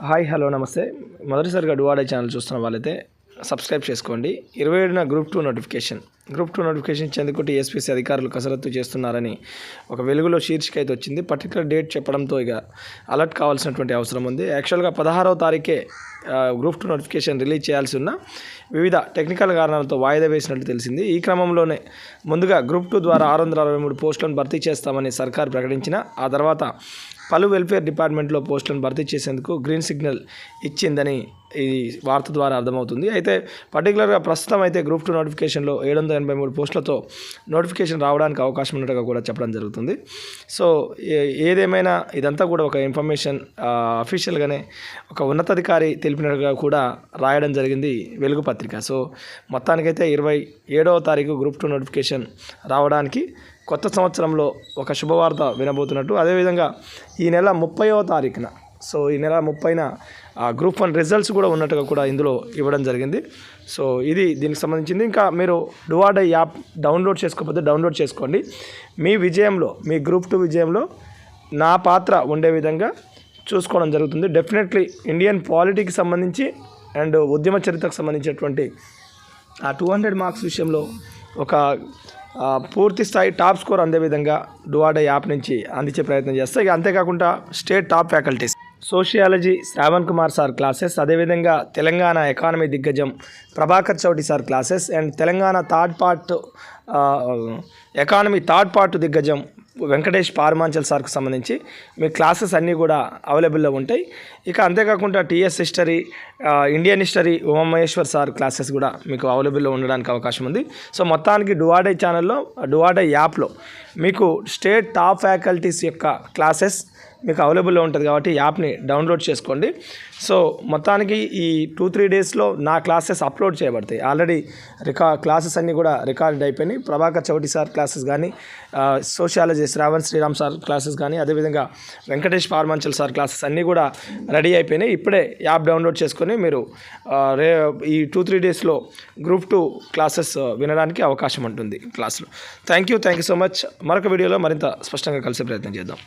Hi hello నమస్తే. మొదటిసారిగా డువాడే channel చూస్తున్న వాళ్ళైతే సబ్స్క్రైబ్ చేసుకోండి. ఇరవై ఏడున group two notification. Group two notification చెందుకుంటే TSPC అధికారులు కసరత్తు చేస్తున్నారని ఒక వెలుగులో శీర్షిక అయితే వచ్చింది పర్టికులర్ డేట్ చెప్పడంతో ఇక అలర్ట్ కావాల్సినటువంటి అవసరం ఉంది. యాక్చువల్గా పదహారవ తారీఖే గ్రూప్ టూ నోటిఫికేషన్ రిలీజ్ చేయాల్సి ఉన్న వివిధ టెక్నికల్ కారణాలతో వాయిదా వేసినట్టు తెలిసింది. ఈ క్రమంలోనే ముందుగా గ్రూప్ టూ ద్వారా ఆరు వందల అరవై మూడు పోస్టులను భర్తీ చేస్తామని సర్కార్ ప్రకటించిన ఆ తర్వాత పలు వెల్ఫేర్ డిపార్ట్మెంట్లో పోస్టులను భర్తీ చేసేందుకు గ్రీన్ సిగ్నల్ ఇచ్చిందని ఈ వార్త ద్వారా అర్థమవుతుంది. అయితే పర్టికులర్గా ప్రస్తుతం అయితే గ్రూప్ టూ నోటిఫికేషన్లో ఏడు వందల ఎనభై మూడు పోస్టులతో నోటిఫికేషన్ రావడానికి అవకాశం ఉన్నట్టుగా కూడా చెప్పడం జరుగుతుంది. సో ఏ- ఏదేమైనా ఇదంతా కూడా ఒక ఇన్ఫర్మేషన్ అఫీషియల్గానే ఒక ఉన్నతాధికారి తెలిపినట్టుగా కూడా రాయడం జరిగింది వెలుగు పత్రిక. సో మొత్తానికైతే ఇరవై ఏడవ తారీఖు గ్రూప్ టూ నోటిఫికేషన్ రావడానికి కొత్త సంవత్సరంలో ఒక శుభవార్త వినబోతున్నట్టు. అదేవిధంగా ఈ నెల ముప్పైవ తారీఖున సో ఈ నెల ముప్పైన గ్రూప్ వన్ రిజల్ట్స్ కూడా ఉన్నట్టుగా కూడా ఇందులో ఇవ్వడం జరిగింది. సో ఇది దీనికి సంబంధించింది. ఇంకా మీరు డువాడై యాప్ డౌన్లోడ్ చేసుకోకపోతే డౌన్లోడ్ చేసుకోండి. మీ విజయంలో మీ గ్రూప్ టూ విజయంలో నా పాత్ర ఉండే విధంగా చూసుకోవడం జరుగుతుంది. డెఫినెట్లీ ఇండియన్ పాలిటీకి సంబంధించి అండ్ ఉద్యమ చరిత్రకు సంబంధించినటువంటి ఆ టూ హండ్రెడ్ మార్క్స్ విషయంలో ఒక పూర్తి స్థాయి టాప్ స్కోర్ అందే విధంగా డువాడే యాప్ నుంచి అందించే ప్రయత్నం చేస్తే. ఇక అంతేకాకుండా state top faculties. Sociology Shravan Kumar sir classes అదేవిధంగా తెలంగాణ ఎకానమీ దిగ్గజం Prabhakar Chouti sir classes and Telangana third part economy third part దిగ్గజం వెంకటేష్ పార్మాంచల్ సార్కు సంబంధించి మీ క్లాసెస్ అన్నీ కూడా అవైలబుల్లో ఉంటాయి. ఇక అంతేకాకుండా TS history Indian history Umamaheshwar sir classes కూడా మీకు అవైలబుల్లో ఉండడానికి అవకాశం ఉంది. సో మొత్తానికి డువాడే ఛానల్లో డువాడే యాప్లో మీకు స్టేట్ టాప్ ఫ్యాకల్టీస్ యొక్క క్లాసెస్ మీకు అవైలబుల్లో ఉంటుంది కాబట్టి యాప్ని డౌన్లోడ్ చేసుకోండి. సో మొత్తానికి ఈ టూ త్రీ డేస్లో నా క్లాసెస్ అప్లోడ్ చేయబడతాయి. ఆల్రెడీ రికా క్లాసెస్ అన్నీ కూడా రికార్డ్ అయిపోయినాయి. ప్రభాకర్ చౌటి సార్ క్లాసెస్ కానీ sociology Shravan Sriram sir classes కానీ అదేవిధంగా వెంకటేష్ పార్మాంచల్ సార్ క్లాసెస్ అన్నీ కూడా రెడీ అయిపోయినాయి. ఇప్పుడే యాప్ డౌన్లోడ్ చేసుకొని మీరు రే ఈ టూ త్రీ డేస్లో గ్రూప్ టూ క్లాసెస్ వినడానికి అవకాశం ఉంటుంది క్లాసులో. Thank you. Thank you so much. మరొక వీడియోలో మరింత స్పష్టంగా కలిసే ప్రయత్నం చేద్దాం.